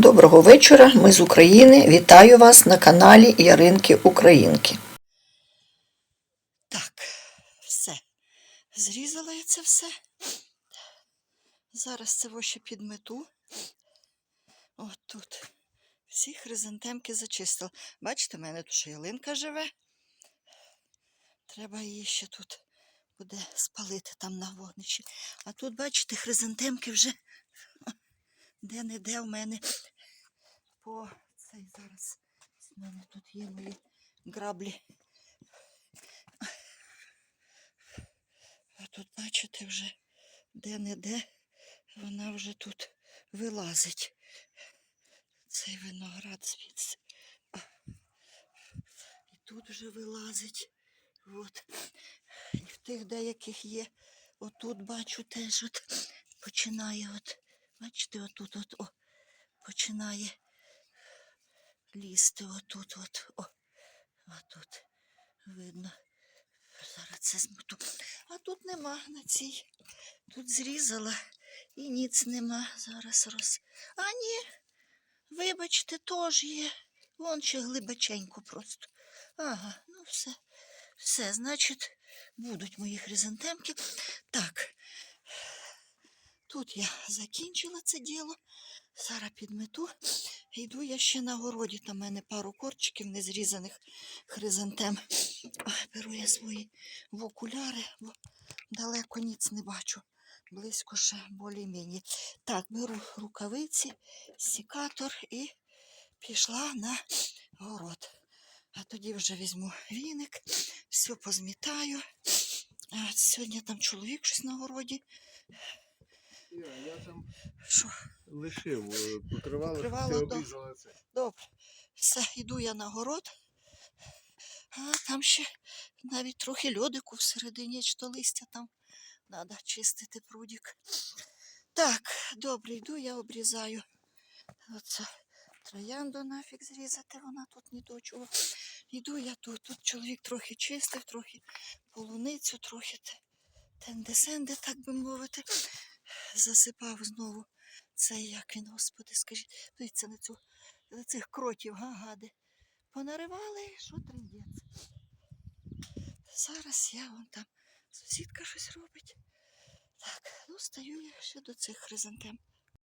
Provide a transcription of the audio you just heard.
Доброго вечора. Ми з України. Вітаю вас на каналі Яринки Українки. Так, все. Зрізала я це все. Зараз це ще підмету. От тут. Всі хризантемки зачистила. Бачите, в мене тут ще ялинка живе. Треба її ще тут буде спалити там на вогнищі. А тут, бачите, хризантемки вже де-не-де в мене зараз. У мене тут є мої граблі. А тут, бачите, вже де-не-де вона вже тут вилазить. Цей виноград звідси. І тут вже вилазить. От. І в тих деяких є. Отут бачу теж от починає от. Бачите, отут от о, починає лізти отут от. О. Отут. Видно. Зараз це змоту. А тут нема на цій. Тут зрізала і ніц нема. Зараз роз. А ні. Вибачте, теж є. Вон ще глибоченько просто. Ага, ну все. Все, значить, будуть мої хризантемки. Так. Тут я закінчила це діло. Зараз підмету. Йду я ще на городі. Там в мене пару корчиків незрізаних хризантем. Ой, беру я свої в окуляри, бо далеко ніц не бачу. Близько ще більш-мені. Так, беру рукавиці, сікатор і пішла на город. А тоді вже візьму віник, все позмітаю. А сьогодні там чоловік щось на городі. Я, я там Що? Лишив, е, покривало, Покривало, ти обрізала це. Добре. Все, йду я на город. А там ще навіть трохи льодику всередині, чи то листя там. Треба чистити прудик. Так, добре, йду, я обрізаю. Оце троянду нафіг зрізати, вона тут не до чого. Йду я тут. Тут чоловік трохи чистив, трохи полуницю, трохи те- тендесенди, так би мовити. Засипав знову цей, як він, господи, скажіть, дивіться на цю на цих кротів, га, гади. Понаривали, що трендець. Зараз я вон там, сусідка щось робить. Так, ну стаю я ще до цих хризантем.